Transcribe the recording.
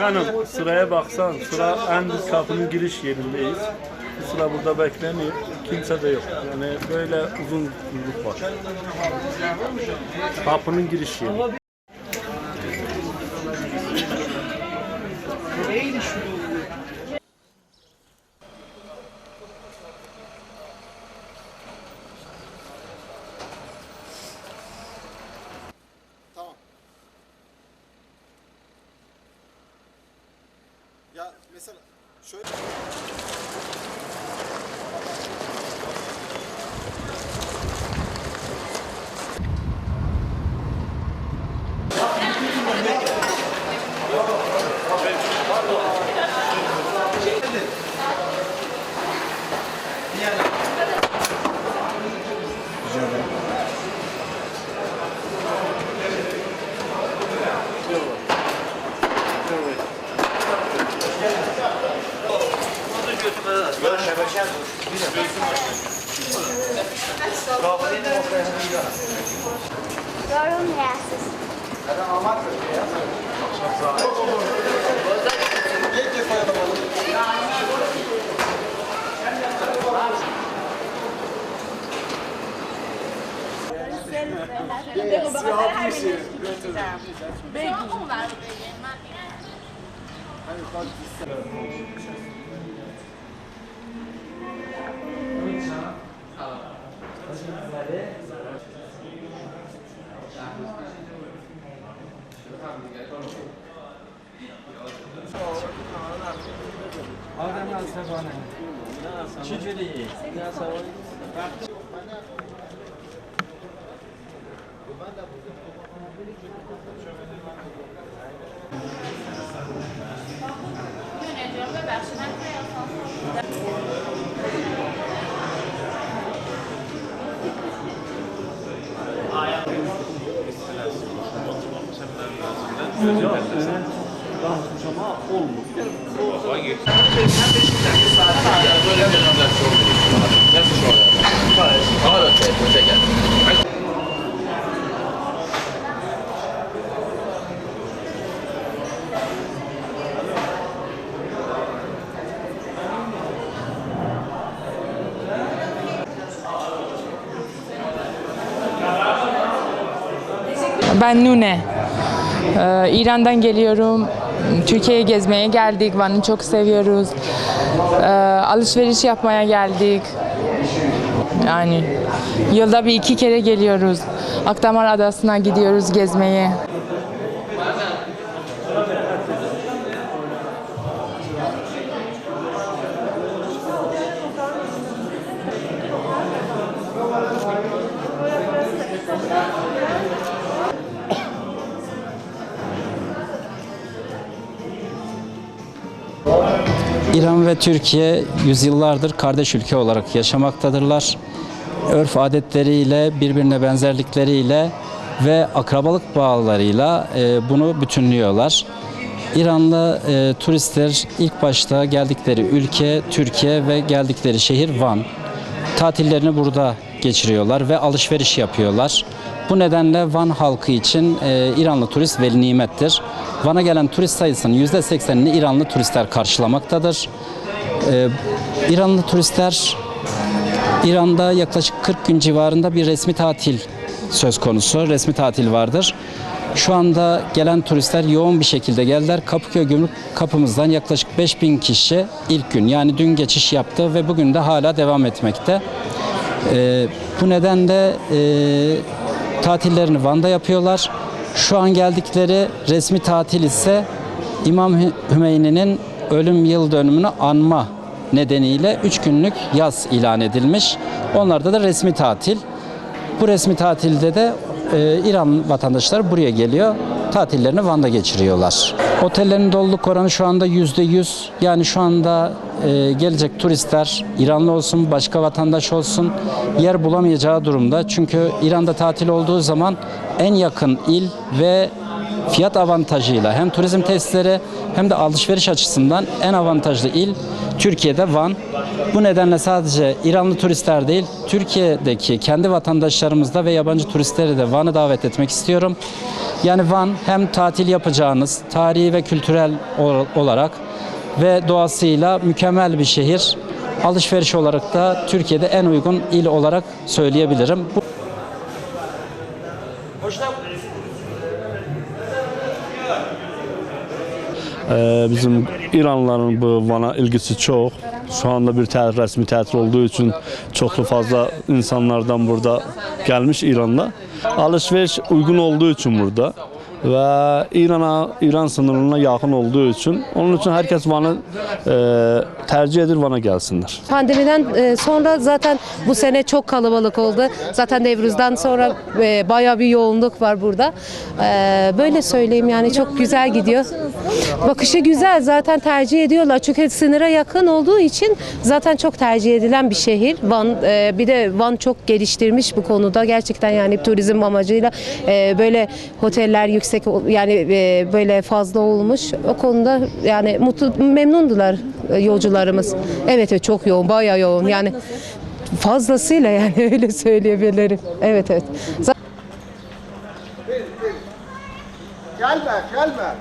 Başkanım sıraya baksan sıra en kapının giriş yerindeyiz. Sıra burada bekleniyor. Kimse de yok. Yani böyle uzun kuyruk var. Kapının giriş yeri. Mesela şöyle... Ya mesela şöyle Görünmeyesiz. Ben Nune. Ee, İran'dan geliyorum. Türkiye'ye gezmeye geldik. Van'ı çok seviyoruz. Ee, alışveriş yapmaya geldik. Yani yılda bir iki kere geliyoruz. Akdamar Adası'na gidiyoruz gezmeye. İran ve Türkiye yüzyıllardır kardeş ülke olarak yaşamaktadırlar. Örf adetleriyle, birbirine benzerlikleriyle ve akrabalık bağlarıyla e, bunu bütünlüyorlar. İranlı e, turistler ilk başta geldikleri ülke Türkiye ve geldikleri şehir Van. Tatillerini burada geçiriyorlar ve alışveriş yapıyorlar. Bu nedenle Van halkı için e, İranlı turist veli nimettir. Van'a gelen turist sayısının %80'ini İranlı turistler karşılamaktadır. E, İranlı turistler İran'da yaklaşık 40 gün civarında bir resmi tatil söz konusu. Resmi tatil vardır. Şu anda gelen turistler yoğun bir şekilde geldiler. Kapıköy Gümrük kapımızdan yaklaşık 5000 kişi ilk gün yani dün geçiş yaptı ve bugün de hala devam etmekte. Ee, bu nedenle e, tatillerini Van'da yapıyorlar. Şu an geldikleri resmi tatil ise İmam Hü- Hümeyni'nin ölüm yıl dönümünü anma nedeniyle 3 günlük yaz ilan edilmiş. Onlarda da resmi tatil. Bu resmi tatilde de e, İran vatandaşları buraya geliyor. Tatillerini Van'da geçiriyorlar. Otellerin doluluk oranı şu anda yüzde yüz. Yani şu anda e, gelecek turistler İranlı olsun, başka vatandaş olsun yer bulamayacağı durumda. Çünkü İran'da tatil olduğu zaman en yakın il ve fiyat avantajıyla hem turizm tesisleri hem de alışveriş açısından en avantajlı il Türkiye'de Van. Bu nedenle sadece İranlı turistler değil, Türkiye'deki kendi vatandaşlarımızda ve yabancı turistleri de Van'ı davet etmek istiyorum. Yani Van hem tatil yapacağınız, tarihi ve kültürel ol- olarak ve doğasıyla mükemmel bir şehir. Alışveriş olarak da Türkiye'de en uygun il olarak söyleyebilirim. Bu Ee, bizim İranlıların bu Van'a ilgisi çok. Şu anda bir tə- resmi tatil olduğu için çoklu fazla insanlardan burada gelmiş İran'da. Alışveriş uygun olduğu için burada ve İran'a İran sınırına yakın olduğu için onun için herkes Van'ı e, tercih edir Van'a gelsinler. Pandemiden e, sonra zaten bu sene çok kalabalık oldu. Zaten Nevruz'dan sonra e, bayağı bir yoğunluk var burada. E, Böyle söyleyeyim yani çok güzel gidiyor. Bakışı güzel zaten tercih ediyorlar. Çünkü sınıra yakın olduğu için zaten çok tercih edilen bir şehir. Van e, bir de Van çok geliştirmiş bu konuda. Gerçekten yani turizm amacıyla e, böyle oteller yüksek yani e, böyle fazla olmuş. O konuda yani mutlu memnundular e, yolcularımız. Evet evet çok yoğun, bayağı yoğun. Yani fazlasıyla yani öyle söyleyebilirim. Evet evet. Gelme gelme.